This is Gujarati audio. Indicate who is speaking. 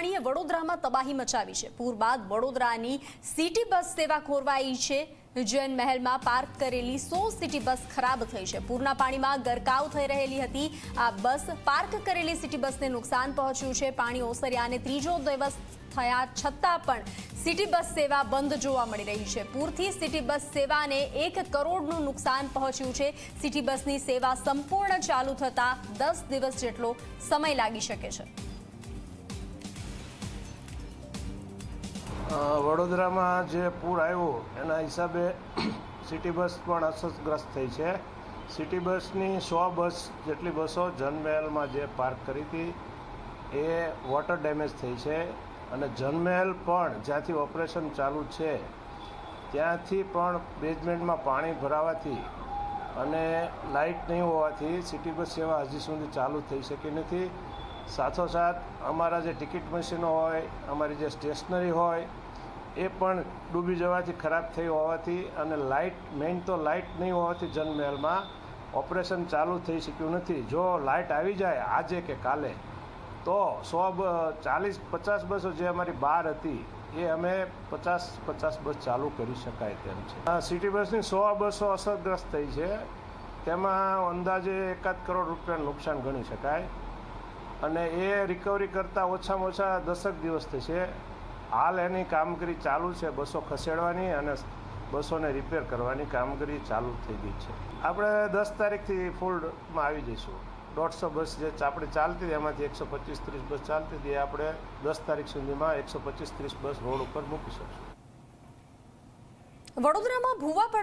Speaker 1: પાણીએ વડોદરામાં તબાહી મચાવી છે. પૂર બાદ વડોદરાની સિટી બસ સેવા ખોરવાઈ છે. જૈન મહેલમાં પાર્ક કરેલી સો સિટી બસ ખરાબ થઈ છે. પૂરના પાણીમાં ગરકાવ થઈ રહેલી હતી. આ બસ પાર્ક કરેલી સિટી બસને નુકસાન પહોંચ્યું છે. પાણી ઓસર્યા અને ત્રીજો દિવસ થયા છતાં પણ સિટી બસ સેવા બંધ જોવા મળી રહી છે. પૂરથી સિટી બસ સેવાને એક કરોડનું નુકસાન પહોંચ્યું છે. સિટી બસની સેવા સંપૂર્ણ ચાલુ થતાં દસ દિવસ જેટલો સમય લાગી શકે છે.
Speaker 2: વડોદરામાં જે પૂર આવ્યું, એના હિસાબે સિટી બસ પણ અસરગ્રસ્ત થઈ છે. સિટી બસની સો બસ જેટલી બસો જનમહેલમાં જે પાર્ક કરી હતી, એ વોટર ડેમેજ થઈ છે. અને જનમહેલ પણ જ્યાંથી ઓપરેશન ચાલુ છે, ત્યાંથી પણ બેઝમેન્ટમાં પાણી ભરાવાથી અને લાઇટ નહીં હોવાથી સિટી બસ સેવા હજી સુધી ચાલુ થઈ શકી નથી. સાથોસાથ અમારા જે ટિકિટ મશીનો હોય, અમારી જે સ્ટેશનરી હોય, એ પણ ડૂબી જવાથી ખરાબ થઈ હોવાથી અને લાઇટ, મેઇન તો લાઇટ નહીં હોવાથી જનમહેલમાં ઓપરેશન ચાલુ થઈ શક્યું નથી. જો લાઇટ આવી જાય આજે કે કાલે, તો સો ચાલીસ, પચાસ બસો જે અમારી બહાર હતી, એ અમે પચાસ પચાસ બસ ચાલુ કરી શકાય તેમ છે. સિટી બસની સો બસો અસરગ્રસ્ત થઈ છે. તેમાં અંદાજે એકાદ કરોડ રૂપિયાનું નુકસાન ગણી શકાય. અને એ રિકવરી કરતાં ઓછામાં ઓછા દસક દિવસ થશે. હાલ એની કામગીરી ચાલુ છે બસો ખસેડવાની અને બસોને રિપેર કરવાની કામગીરી ચાલુ થઈ ગઈ છે. આપણે દસ તારીખથી ફૂલમાં આવી જઈશું. દોઢસો બસ જે આપણે ચાલતી હતી, એમાંથી એકસો પચીસ ત્રીસ બસ ચાલતી હતી આપણે દસ તારીખ સુધીમાં એકસો પચીસ ત્રીસ બસ રોડ ઉપર મૂકી શકશું.
Speaker 1: વડોદરામાં ભૂવા